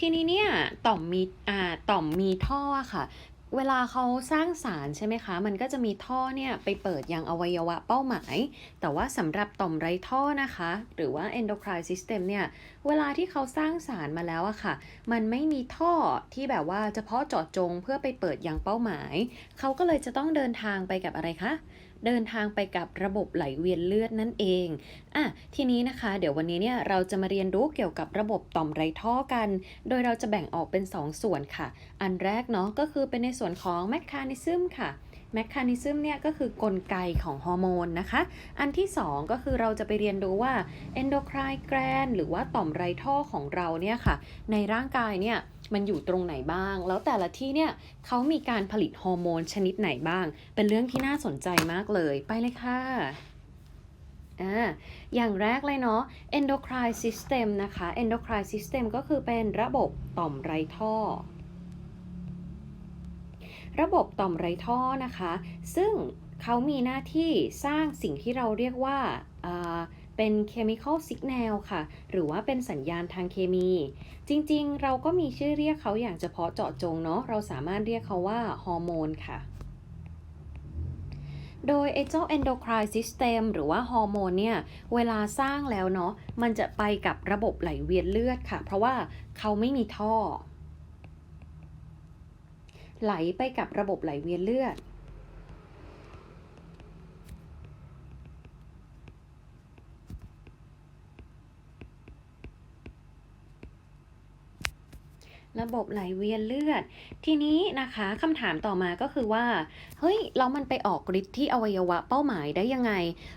ทีนี้เนี่ยต่อมมีอ่าต่อมมีท่อค่ะ เวลาเขาสร้างสารใช่ไหมคะ มันก็จะมีท่อเนี่ยไปเปิดยังอวัยวะเป้าหมาย แต่ว่าสำหรับต่อมไร้ท่อนะคะ หรือว่า endocrine system เนี่ย เวลาที่เขาสร้างสารมาแล้วอะค่ะ มันไม่มีท่อที่แบบว่าเฉพาะเจาะจงเพื่อไปเปิดยังเป้าหมาย เขาก็เลยจะต้องเดินทางไปกับอะไรคะ เดินทางไปกับระบบไหลเวียนเลือดนั่นเองอะทีนี้นะคะ เดี๋ยววันนี้เนี่ยเราจะมาเรียนรู้เกี่ยวกับระบบต่อมไรท่อกัน โดยเราจะแบ่งออกเป็น 2ส่วนค่ะ อันแรกเนาะก็คือเป็นในส่วนของแมคคานิซึมค่ะ แมคคานิซึมเนี่ยก็คือกลไกของฮอร์โมนนะคะ อันที่ 2 ก็คือเราจะไปเรียนรู้ว่า endocrine gland หรือว่าต่อมไรท่อของเราเนี่ยค่ะ ในร่างกายเนี่ยมันอยู่ตรงไหนบ้าง แล้วแต่ละที่เนี่ยเขามีการผลิตฮอร์โมนชนิดไหนบ้าง เป็นเรื่องที่น่าสนใจมากเลย ไปเลยค่ะอ่าอย่างแรกเลยเนาะ endocrine system นะคะ endocrine system ก็คือเป็นระบบต่อมไรท่อ ระบบต่อมไรท่อนะคะ ซึ่งเขามีหน้าที่สร้างสิ่งที่เราเรียกว่าเป็น chemical signal ค่ะ หรือว่าเป็นสัญญาณทางเคมี จริงๆ เราก็มีชื่อเรียกเขาอย่างเฉพาะเจาะจงเนาะ เราสามารถเรียกเขาว่าฮอร์โมนค่ะ โดยไอเจ้า endocrine system หรือว่าฮอร์โมนเนี่ย เวลาสร้างแล้วเนาะ มันจะไปกับระบบไหลเวียนเลือดค่ะ เพราะว่าเขาไม่มีท่อ ไหลไปกับระบบไหลเวียนเลือด ระบบไหลเวียนเลือด ทีนี้นะคะคำถามต่อมาก็คือว่า เฮ้ยแล้วมันไปออกฤทธิ์ที่อวัยวะเป้าหมายได้ยังไง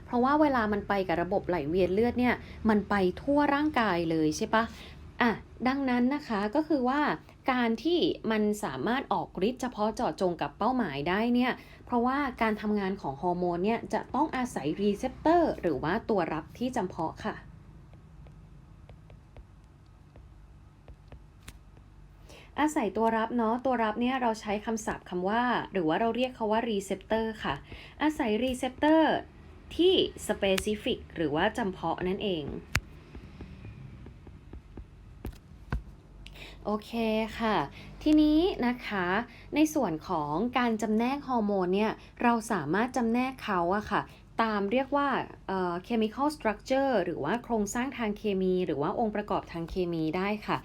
เพราะว่าเวลามันไปกับระบบไหลเวียนเลือดเนี่ย มันไปทั่วร่างกายเลยใช่ปะอะ ดังนั้นนะคะก็คือว่า การที่มันสามารถออกฤทธิ์เฉพาะเจาะจงกับเป้าหมายได้เนี่ย เพราะว่าการทำงานของฮอร์โมนเนี่ยจะต้องอาศัยรีเซพเตอร์หรือว่าตัวรับที่จำเพาะค่ะอาศัยตัวรับเนาะตัวรับเนี่ยเราใช้คำศัพท์คำว่า หรือว่าเราเรียกเขาว่า receptor ค่ะ อาศัย receptor ที่ specific หรือว่าจำเพาะนั่นเอง โอเคค่ะ ทีนี้นะคะในส่วนของการจำแนกฮอร์โมนเนี่ยเราสามารถจำแนกเขาอะค่ะ ตามเรียกว่าเอ่อ chemical structure หรือว่าโครงสร้างทางเคมี หรือว่าองค์ประกอบทางเคมีได้ค่ะ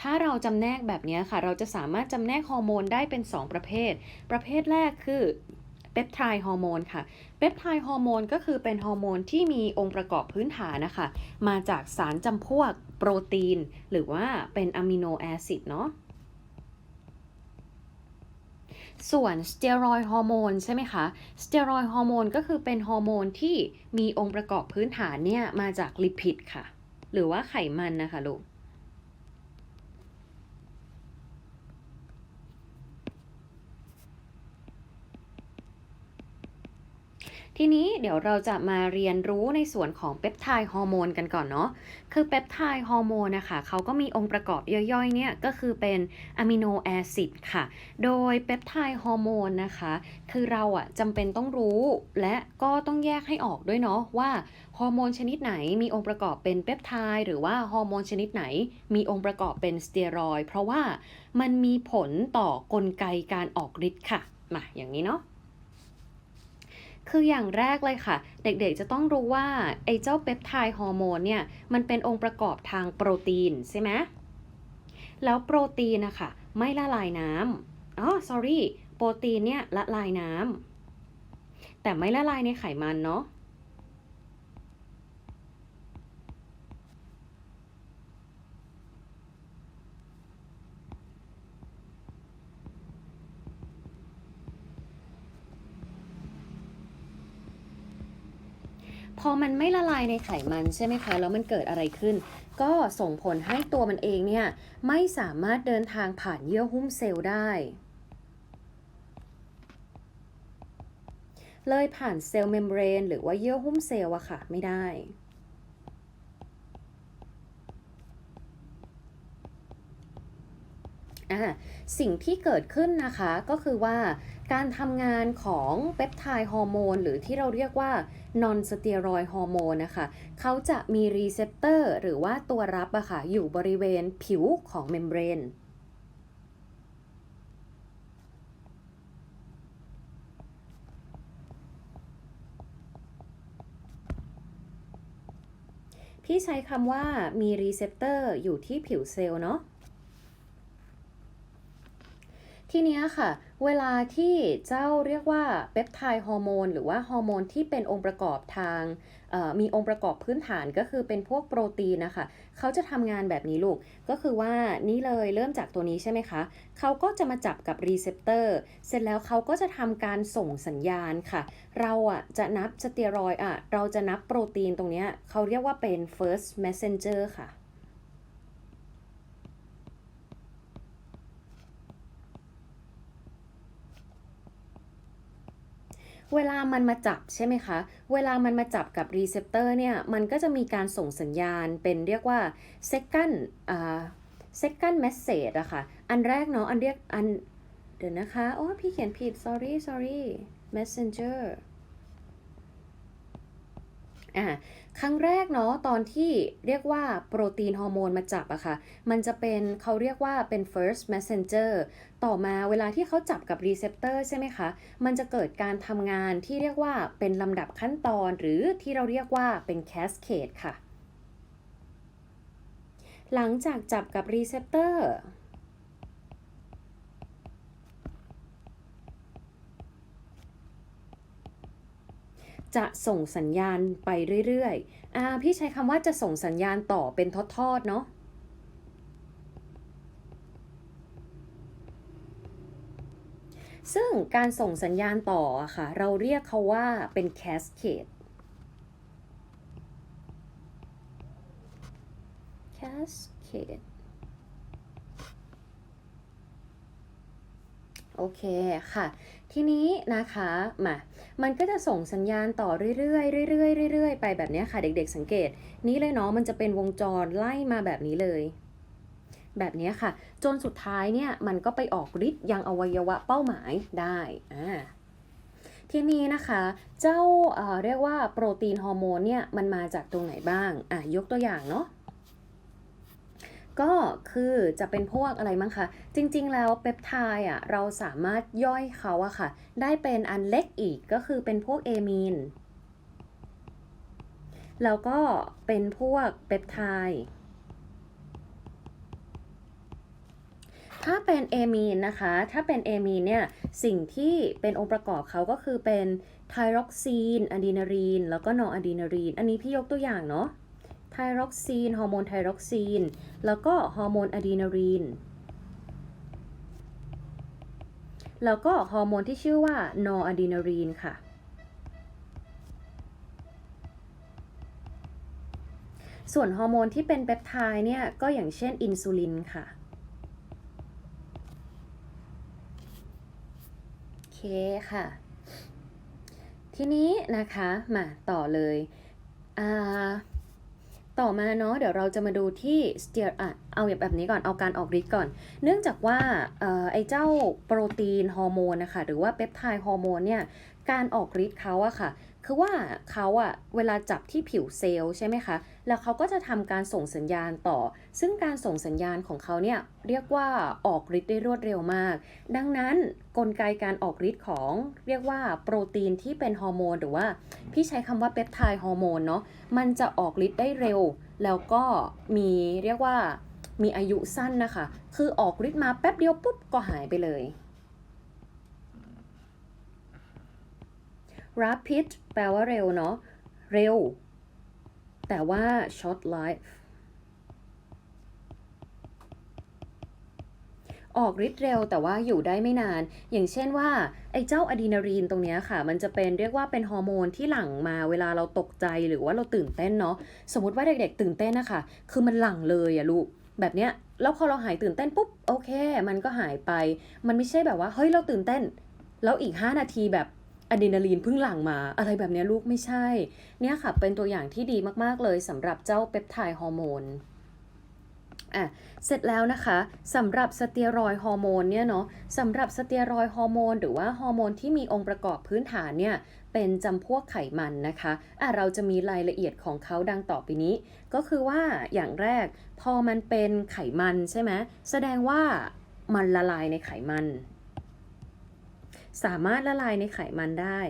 ถ้าเราจำแนกแบบนี้ค่ะ เราจะสามารถจำแนกฮอร์โมนได้เป็น 2 ประเภท ประเภทแรกคือ เปปไทด์ฮอร์โมนค่ะ เปปไทด์ฮอร์โมนก็คือเป็นฮอร์โมนที่มีองค์ประกอบพื้นฐานนะคะ มาจากสารจำพวกโปรตีน หรือว่าเป็นอะมิโนแอซิดเนาะส่วนสเตียรอยฮอร์โมนใช่ไหมคะ สเตียรอยฮอร์โมนก็คือเป็นฮอร์โมนที่มีองค์ประกอบพื้นฐานเนี่ยมาจากลิพิดค่ะ หรือว่าไขมันนะคะลูก ทีนี้เดี๋ยวเราจะมาเรียนรู้ในส่วนของเปปไทด์ฮอร์โมนกันก่อนเนาะ คือเปปไทด์ฮอร์โมนนะคะเขาก็มีองค์ประกอบย่อยๆเนี่ยก็คือเป็นอะมิโนแอซิดค่ะ โดยเปปไทด์ฮอร์โมนนะคะ คือเราอะจำเป็นต้องรู้และก็ต้องแยกให้ออกด้วยเนาะว่าฮอร์โมนชนิดไหนมีองค์ประกอบเป็นเปปไทด์หรือว่าฮอร์โมนชนิดไหน มีองค์ประกอบเป็นสเตียรอยเพราะว่ามันมีผลต่อกลไกการออกฤทธิ์ค่ะมาอย่างนี้เนาะ คืออย่างแรกเลยค่ะ เด็กๆจะต้องรู้ว่าไอ้เจ้าเปปไทด์ฮอร์โมนเนี่ยมันเป็นองค์ประกอบทางโปรตีนใช่ไหมแล้วโปรตีนนะคะไม่ละลายน้ำอ๋อ sorry โปรตีนเนี่ยละลายน้ำแต่ไม่ละลายในไขมันเนาะ อมันไม่ละลายในไขมันใช่ไหมคะแล้วมันเกิดอะไรขึ้น ก็ส่งผลให้ตัวมันเองเนี่ยไม่สามารถเดินทางผ่านเยื่อหุ้มเซลล์ได้ เลยผ่านเซลล์เมมเบรนหรือว่าเยื่อหุ้มเซลล์อะค่ะ ไม่ได้ อ่าสิ่งที่เกิดขึ้นนะคะก็คือว่าการทำงานของเปปไทด์ฮอร์โมนหรือที่เราเรียกว่า non steroid ฮอร์โมนนะคะเขาจะมีรีเซพเตอร์หรือว่าตัวรับอะค่ะอยู่บริเวณผิวของเมมเบรนพี่ใช้คำว่ามีรีเซพเตอร์อยู่ที่ผิวเซลล์เนาะ ทีนี้ค่ะ เวลาที่เจ้าเรียกว่าเปปไทด์ฮอร์โมนหรือว่าฮอร์โมนที่เป็นองค์ประกอบทางมีองค์ประกอบพื้นฐานก็คือเป็นพวกโปรตีนนะคะเขาจะทำงานแบบนี้ลูก ก็คือว่านี่เลยเริ่มจากตัวนี้ใช่ไหมคะเขาก็จะมาจับกับรีเซพเตอร์เสร็จแล้วเขาก็จะทำการส่งสัญญาณค่ะ เราอะจะนับสเตียรอยอะเราจะนับโปรตีนตรงนี้เขาเรียกว่าเป็น first messenger ค่ะ เวลามันมาจับใช่ไหมคะ เวลามันมาจับกับรีเซพเตอร์เนี่ย มันก็จะมีการส่งสัญญาณเป็นเรียกว่า second อ่า second message อะค่ะ อันแรกเนาะ อันเรียก อัน เดี๋ยวนะคะ โอ้พี่เขียนผิด sorry sorry messenger อ่าครั้งแรกเนาะตอนที่เรียกว่าโปรตีนฮอร์โมนมาจับอะค่ะ มันจะเป็นเขาเรียกว่าเป็น first messenger ต่อมาเวลาที่เขาจับกับรีเซพเตอร์ใช่ไหมคะ มันจะเกิดการทำงานที่เรียกว่าเป็นลำดับขั้นตอนหรือที่เราเรียกว่าเป็น cascade ค่ะ หลังจากจับกับรีเซพเตอร์ จะส่งสัญญาณไปเรื่อยๆ อ่า พี่ใช้คำว่าจะส่งสัญญาณต่อเป็นทอดๆ เนาะซึ่งการส่งสัญญาณต่ออะค่ะ เราเรียกเขาว่าเป็น cascade cascade โอเคด เคค่ะ ทีนี้นะคะมามันก็จะส่งสัญญาณต่อเรื่อยๆเรื่อยๆเรื่อยๆไปแบบนี้ค่ะเด็กๆสังเกต นี้เลยเนาะมันจะเป็นวงจรไล่มาแบบนี้เลย แบบนี้ค่ะ จนสุดท้ายเนี่ยมันก็ไปออกฤทธิ์ยังอวัยวะเป้าหมายได้อ่าทีนี้นะคะเจ้าเเรียกว่าโปรตีนฮอร์โมนเนี่ยมันมาจากตรงไหนบ้างอะยกตัวอย่างเนาะ ก็คือจะเป็นพวกอะไรมั้งคะ จริงๆ แล้วเปปไทด์อะเราสามารถย่อยเขาอะค่ะ ได้เป็นอันเล็กอีกก็คือเป็นพวกเอมีน แล้วก็เป็นพวกเปปไทด์ถ้าเป็นเอมีนนะคะ ถ้าเป็นเอมีนเนี่ย สิ่งที่เป็นองค์ประกอบเขาก็คือเป็นไทรอกซีนอะดีนารีน แล้วก็นอร์อะดีนารีน อันนี้พี่ยกตัวอย่างเนาะ ไทรอกซีน ฮอร์โมนไทรอกซีน แล้วก็ฮอร์โมนอะดรีนารีน แล้วก็ฮอร์โมนที่ชื่อว่านอร์อะดรีนารีนค่ะ ส่วนฮอร์โมนที่เป็นเปปไทด์เนี่ย ก็อย่างเช่นอินซูลินค่ะ โอเคค่ะ ทีนี้นะคะ มาต่อเลย อ่า ต่อมาเนาะเดี๋ยวเราจะมาดูที่สเตียร์อะเอาแบบนี้ก่อนเอาการออกฤทธิ์ก่อน เนื่องจากว่าออไอ้เจ้าโปรตีนฮอร์โมนนะคะหรือว่าเปปไทด์ฮอร์โมนเนี่ยการออกฤทธิ์เขาอะค่ะ คือว่าเขาอะเวลาจับที่ผิวเซลล์ใช่ไหมคะ แล้วเขาก็จะทำการส่งสัญญาณต่อ ซึ่งการส่งสัญญาณของเขาเนี่ยเรียกว่าออกฤทธิ์ได้รวดเร็วมาก ดังนั้นกลไกการออกฤทธิ์ของเรียกว่าโปรตีนที่เป็นฮอร์โมนหรือว่าพี่ใช้คำว่าเปปไทด์ฮอร์โมนเนาะ มันจะออกฤทธิ์ได้เร็ว แล้วก็มีเรียกว่ามีอายุสั้นนะคะ คือออกฤทธิ์มาแป๊บเดียวปุ๊บก็หายไปเลย rapid แปลว่าเร็วเนาะ เร็ว แต่ว่า short life ออกฤทธิ์เร็วแต่ว่าอยู่ได้ไม่นาน อย่างเช่นว่า ไอ้เจ้าอะดรีนาลีนตรงเนี้ยค่ะ มันจะเป็นเรียกว่าเป็นฮอร์โมนที่หลั่งมาเวลาเราตกใจหรือว่าเราตื่นเต้นเนาะ สมมติว่าเด็กๆ ตื่นเต้นนะคะ คือมันหลั่งเลยอะลูก แบบเนี้ย แล้วพอเราหายตื่นเต้นปุ๊บ โอเค มันก็หายไป มันไม่ใช่แบบว่า เฮ้ย เราตื่นเต้น แล้วอีก 5 นาทีแบบ อะดรีนาลีนเพิ่งหลั่งมา อะไรแบบนี้ลูกไม่ใช่ เนี่ยค่ะเป็นตัวอย่างที่ดีมากๆเลยสำหรับเจ้าเปปไทด์ฮอร์โมนอะเสร็จแล้วนะคะสำหรับสเตียรอยฮอร์โมนเนี่ยเนาะสำหรับสเตียรอยฮอร์โมนหรือว่าฮอร์โมนที่มีองค์ประกอบพื้นฐานเนี่ยเป็นจำพวกไขมันนะคะอะเราจะมีรายละเอียดของเขาดังต่อไปนี้ ก็คือว่าอย่างแรกพอมันเป็นไขมันใช่ไหมแสดงว่ามันละลายในไขมัน สามารถละลายในไขมันได้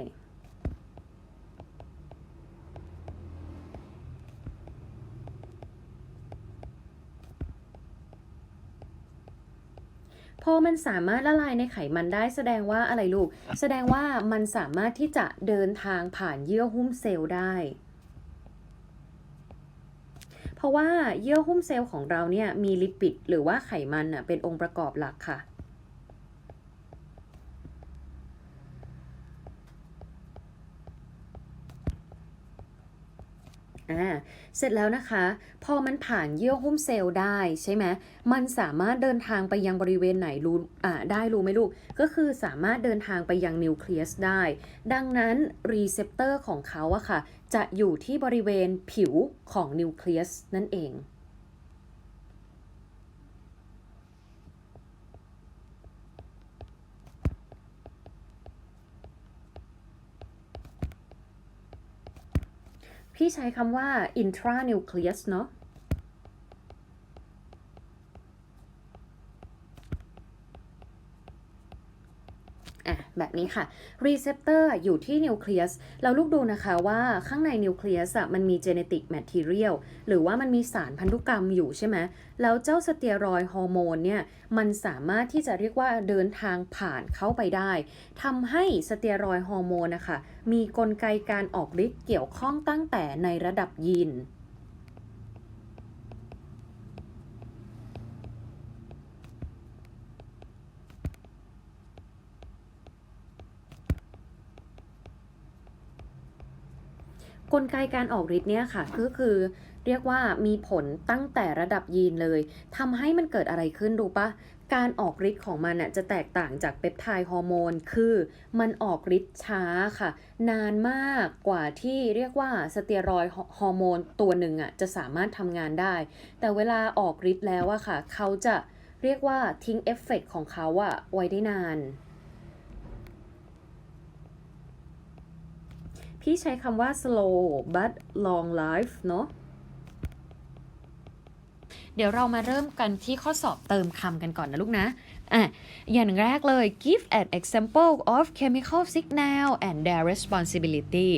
พอมันสามารถละลายในไขมันได้แสดงว่าอะไรลูก แสดงว่ามันสามารถที่จะเดินทางผ่านเยื่อหุ้มเซลล์ได้ เพราะว่าเยื่อหุ้มเซลล์ของเราเนี่ยมีลิปิดหรือว่าไขมันเป็นองค์ประกอบหลักค่ะ อ่าเสร็จแล้วนะคะ พอมันผ่านเยื่อหุ้มเซลล์ได้ใช่ไหมมันสามารถเดินทางไปยังบริเวณไหนรู้อ่าได้รู้ไหมลูก ก็คือสามารถเดินทางไปยังนิวเคลียสได้ ดังนั้นรีเซพเตอร์ของเขาอะค่ะ จะอยู่ที่บริเวณผิวของนิวเคลียสนั่นเอง ที่ใช้คำว่า intranucleus เนาะ อะ แบบนี้ค่ะรีเซพเตอร์อยู่ที่นิวเคลียสเราลูกดูนะคะว่าข้างในนิวเคลียสอะมันมี genetic material หรือว่ามันมีสารพันธุกรรมอยู่ใช่ไหมแล้วเจ้าสเตียรอยฮอร์โมนเนี่ยมันสามารถที่จะเรียกว่าเดินทางผ่านเข้าไปได้ทำให้สเตียรอยฮอร์โมนนะคะมีกลไกการออกฤทธิ์เกี่ยวข้องตั้งแต่ในระดับยีน กลไกการออกฤทธิ์เนี่ยค่ะก็คือเรียกว่ามีผลตั้งแต่ระดับยีนเลยทำให้มันเกิดอะไรขึ้นรู้ปะการออกฤทธิ์ของมันน่ะจะแตกต่างจากเปปไทด์ฮอร์โมน คือมันออกฤทธิ์ช้าค่ะ นานมากกว่าที่เรียกว่าสเตียรอยด์ฮอร์โมนตัวหนึ่งอะจะสามารถทำงานได้ แต่เวลาออกฤทธิ์แล้วอะค่ะ เขาจะเรียกว่าทิ้งเอฟเฟกต์ของเขาอะไว้ได้นาน พี่ใช้คำว่า slow but long life เนอะเดี๋ยวเรามาเริ่มกันที่ข้อสอบเติมคำกันก่อนนะลูกนะอะอย่างแรกเลย give an example of chemical signal and their responsibility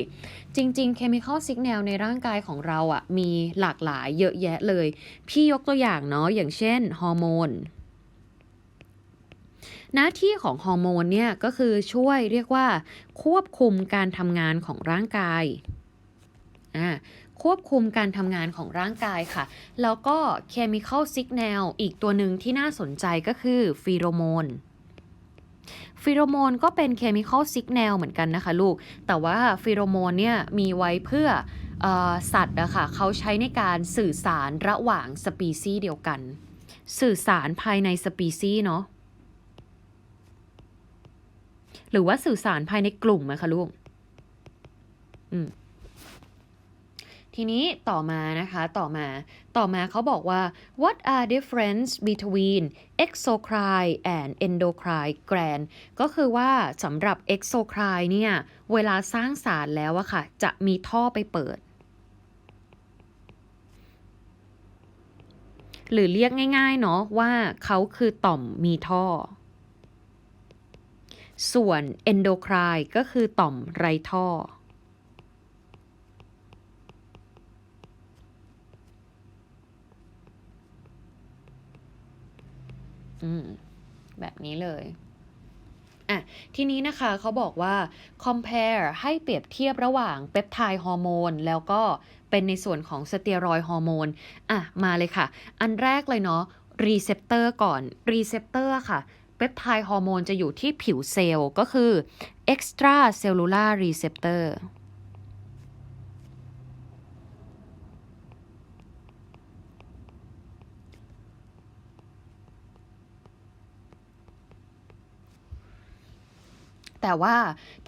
จริง ๆ chemical signal ในร่างกายของเราอะมีหลากหลายเยอะแยะเลย พี่ยกตัวอย่างเนาะอย่างเช่นฮอร์โมน หน้าที่ของฮอร์โมนเนี่ยก็คือช่วยเรียกว่า ควบคุมการทำงานของร่างกายอ่าควบคุมการทำงานของร่างกายค่ะ แล้วก็ chemical signal อีกตัวหนึ่งที่น่าสนใจก็คือฟีโรโมนฟีโรโมนก็เป็น chemical signal เหมือนกันนะคะลูก แต่ว่าฟีโรโมนเนี่ยมีไว้เพื่ออสัตว์อะค่ะเขาใช้ในการสื่อสารระหว่างสปีซีส์เดียวกัน สื่อสารภายในสปีซีส์เนาะ ห รือว่าสื่อสารภายในกลุ่มอะคะลูกอืมทีนี้ต่อมานะคะต่อมาต่อมาเขาบอกว่า what are difference between exocrine and endocrine gland ก็คือว่าสำหรับ exocrine เนี่ย เวลาสร้างสารแล้วอะค่ะ จะมีท่อไปเปิด หรือเรียกง่ายๆเนาะว่าเขาคือต่อมมีท่อ ส่วน endocrine ก็คือต่อมไรท่ออืมแบบนี้เลยอะทีนี้นะคะเขาบอกว่า compare ให้เปรียบเทียบระหว่างเปปไทด์ฮอร์โมนแล้วก็เป็นในส่วนของสเตียรอยฮอร์โมนอะมาเลยค่ะ อันแรกเลยเนาะรีเซพเตอร์ก่อนรีเซพเตอร์ค่ะ เปปไทด์ฮอร์โมนจะอยู่ที่ผิวเซลล์ก็คือ extra cellular receptor แต่ว่า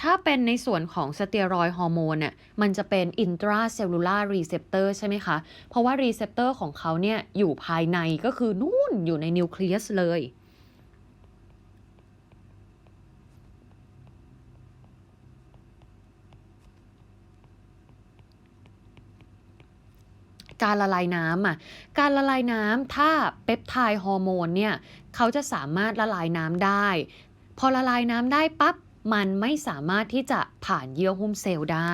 ถ้าเป็นในส่วนของสเตียรอยด์ฮอร์โมนเนี่ยมันจะเป็น intracellular receptor ใช่ไหมคะ เพราะว่า receptor ของเขาเนี่ยอยู่ภายในก็คือนู่นอยู่ในนิวเคลียสเลย การละลายน้ำอะการละลายน้ำถ้าเปปไทด์ฮอร์โมนเนี่ยเขาจะสามารถละลายน้ำได้ พอละลายน้ำได้ปั๊บมันไม่สามารถที่จะผ่านเยื่อหุ้มเซลล์ได้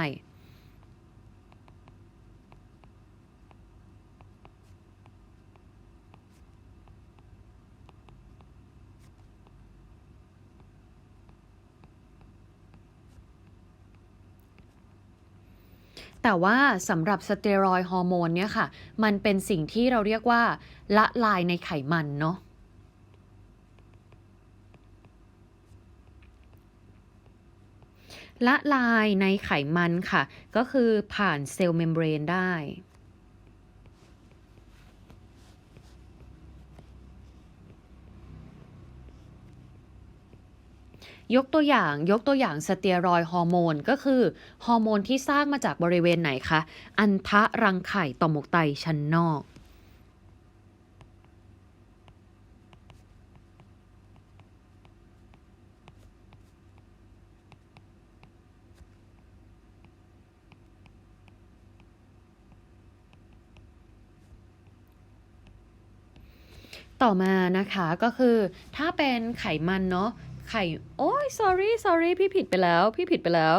แต่ว่าสำหรับสเตียรอยฮอร์โมนเนี่ยค่ะ มันเป็นสิ่งที่เราเรียกว่า ละลายในไขมันเนาะละลายในไขมันค่ะ ก็คือผ่านเซลล์เมมเบรนได้ ยกตัวอย่างยกตัวอย่างสเตียรอยฮอร์โมนก็คือฮอร์โมนที่สร้างมาจากบริเวณไหนคะ อันทะรังไข่ต่อมหมวกไตชั้นนอกต่อมานะคะก็คือถ้าเป็นไขมันเนาะ ข่โอ้ย sorry sorry พี่ผิดไปแล้ว พี่ผิดไปแล้ว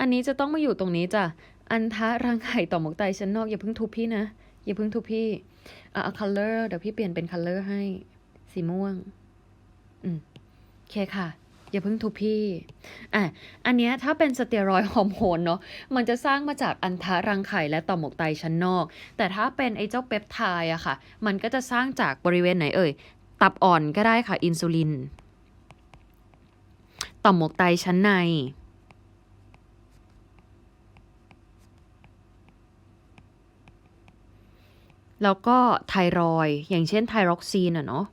อันนี้จะต้องมาอยู่ตรงนี้จ้ะ อันทะรังไข่ต่อมหมวกไตชั้นนอกอย่าเพิ่งทุบพี่นะ อย่าเพิ่งทุบพี่ อะเอา color เดี๋ยวพี่เปลี่ยนเป็น color ให้ สีม่วง อืมโอเคค่ะ อย่าเพิ่งทุบพี่ อะ อันเนี้ยถ้าเป็นสเตียรอยฮอร์โมนเนาะ มันจะสร้างมาจากอันทะรังไข่และต่อมหมวกไตชั้นนอก แต่ถ้าเป็นไอ้เจ้าเปปไทด์อะค่ะ มันก็จะสร้างจากบริเวณไหนเอ่ย ตับอ่อนก็ได้ค่ะ อินซูลิน ต่อมหมวกไตชั้นใน แล้วก็ไทรอยอย่างเช่นไทรอกซีนอะเนาะ